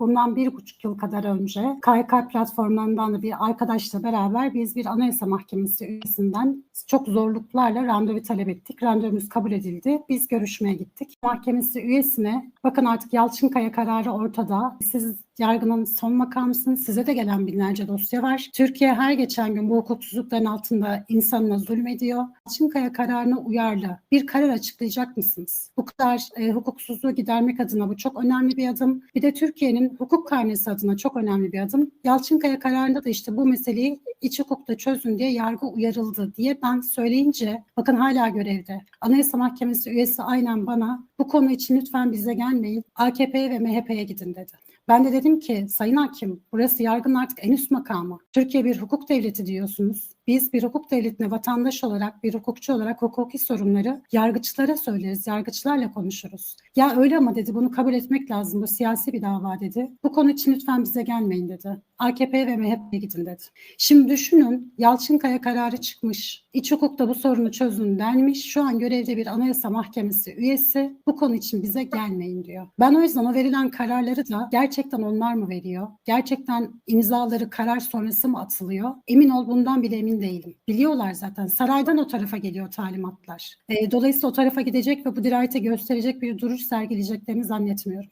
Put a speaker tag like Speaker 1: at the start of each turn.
Speaker 1: bundan bir buçuk yıl kadar önce KYK platformlarından da bir arkadaşla beraber biz bir anayasa mahkemesi üyesinden çok zorluklarla randevu talep ettik. Randevumuz kabul edildi. Biz görüşmeye gittik. Mahkemesi üyesine bakın artık Yalçınkaya kararı ortada. Siz yargının son makamısınız. Size de gelen binlerce dosya var. Türkiye her geçen gün bu hukuksuzlukların altında insanına zulmediyor. Yalçınkaya kararına uyarlı bir karar açıklayacak mısınız? Bu kadar e, hukuksuzluğu gidermek adına bu çok önemli bir adım. Bir de Türkiye'nin hukuk karnesi adına çok önemli bir adım. Yalçınkaya kararında da işte bu meseleyi iç hukukta çözün diye yargı uyarıldı diye ben söyleyince bakın hala görevde. Anayasa Mahkemesi üyesi aynen bana bu konu için lütfen bize gelmeyin. AKP'ye ve MHP'ye gidin dedi. Ben de dedim ki Sayın Hakim burası yargının artık en üst makamı. Türkiye bir hukuk devleti diyorsunuz. Biz bir hukuk devletine vatandaş olarak, bir hukukçu olarak hukuki sorunları yargıçlara söyleriz, yargıçlarla konuşuruz. Ya öyle ama dedi bunu kabul etmek lazım, bu siyasi bir dava dedi. Bu konu için lütfen bize gelmeyin dedi. AKP ve MHP'ye gidin dedi. Şimdi düşünün Yalçınkaya kararı çıkmış. İç hukukta bu sorunu çözün denmiş. Şu an görevde bir anayasa mahkemesi üyesi bu konu için bize gelmeyin diyor. Ben o yüzden o verilen kararları da gerçekten onlar mı veriyor? Gerçekten imzaları karar sonrası mı atılıyor? Emin ol bundan bile emin değilim. Biliyorlar zaten. Saraydan o tarafa geliyor talimatlar. E, dolayısıyla o tarafa gidecek ve bu dirayete gösterecek bir duruş sergileyeceklerini zannetmiyorum.